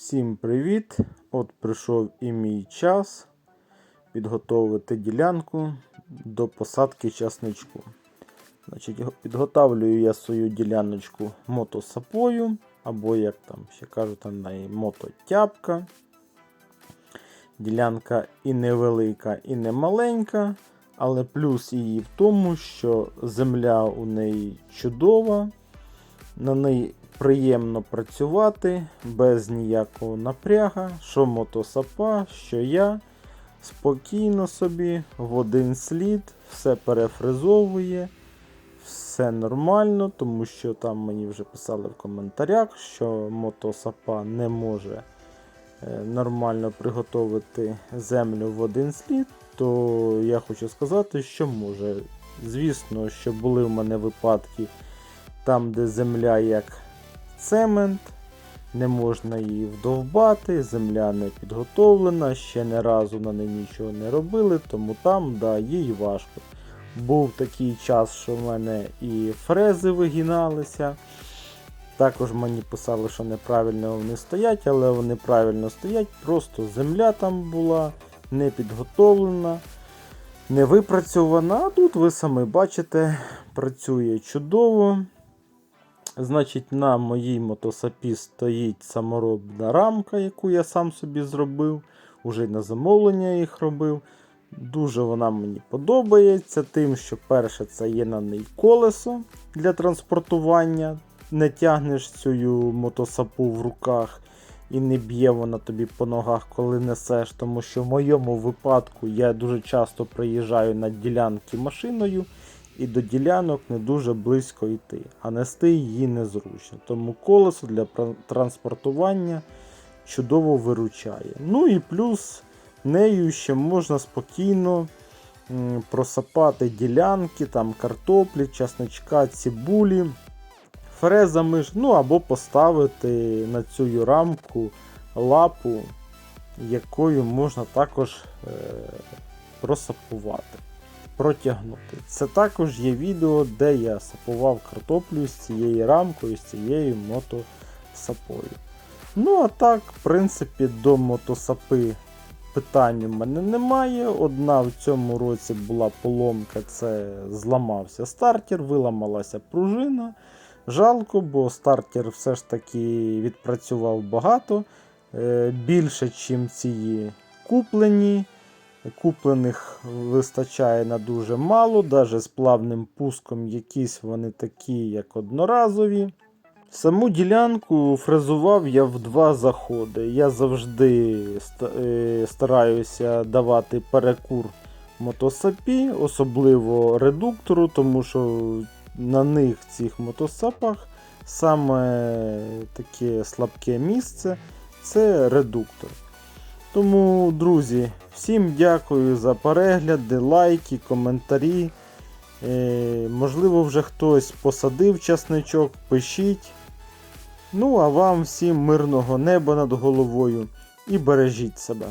Всім привіт! От прийшов і мій час підготовити ділянку до посадки часничку. Значить, підготавлюю я свою діляночку мотосапою, або, як там ще кажуть, мототяпка. Ділянка і невелика, і не маленька, але плюс її в тому, що земля у неї чудова, на неї приємно працювати без ніякого напряга, що мотосапа, що я. Спокійно собі, в один слід, все перефризовує, все нормально, тому що там мені вже писали в коментарях, що мотосапа не може е, нормально приготувати землю в один слід, то я хочу сказати, що може. Звісно, що були в мене випадки там, де земля як цемент, не можна її вдовбати, земля не підготовлена, ще не разу на неї нічого не робили, тому там да, їй важко. Був такий час, що в мене і фрези вигиналися. Також мені писали, що неправильно вони стоять, але вони правильно стоять, просто земля там була не підготовлена, не випрацьована. А тут ви самі бачите, працює чудово. Значить, на моїй мотосапі стоїть саморобна рамка, яку я сам собі зробив. Уже на замовлення їх робив. Дуже вона мені подобається, тим, що перше, це є на неї колесо для транспортування. Не тягнеш цю мотосапу в руках і не б'є вона тобі по ногах, коли несеш. Тому що в моєму випадку я дуже часто приїжджаю на ділянки машиною і до ділянок не дуже близько йти, а нести її незручно. Тому колесо для транспортування чудово виручає. Ну і плюс нею ще можна спокійно просапати ділянки, там картоплі, часничка, цибулі, фрезами ж, ну або поставити на цю рамку лапу, якою можна також е, просапувати протягнути. Це також є відео, де я сапував картоплю з цією рамкою, з цією мотосапою. Ну, а так, в принципі, до мотосапи питань у мене немає. Одна в цьому році була поломка, це зламався стартер, виламалася пружина. Жалко, бо стартер все ж таки відпрацював багато. е, Більше, ніж ці куплені. Куплених вистачає на дуже мало, навіть з плавним пуском якісь вони такі, як одноразові. Саму ділянку фрезував я в два заходи. Я завжди е, стараюся давати перекур мотосапі, особливо редуктору, тому що на них цих мотосапах саме таке слабке місце це редуктор. Тому, друзі, всім дякую за перегляди, лайки, коментарі. Е, можливо, вже хтось посадив часничок, пишіть. Ну, а вам всім мирного неба над головою і бережіть себе.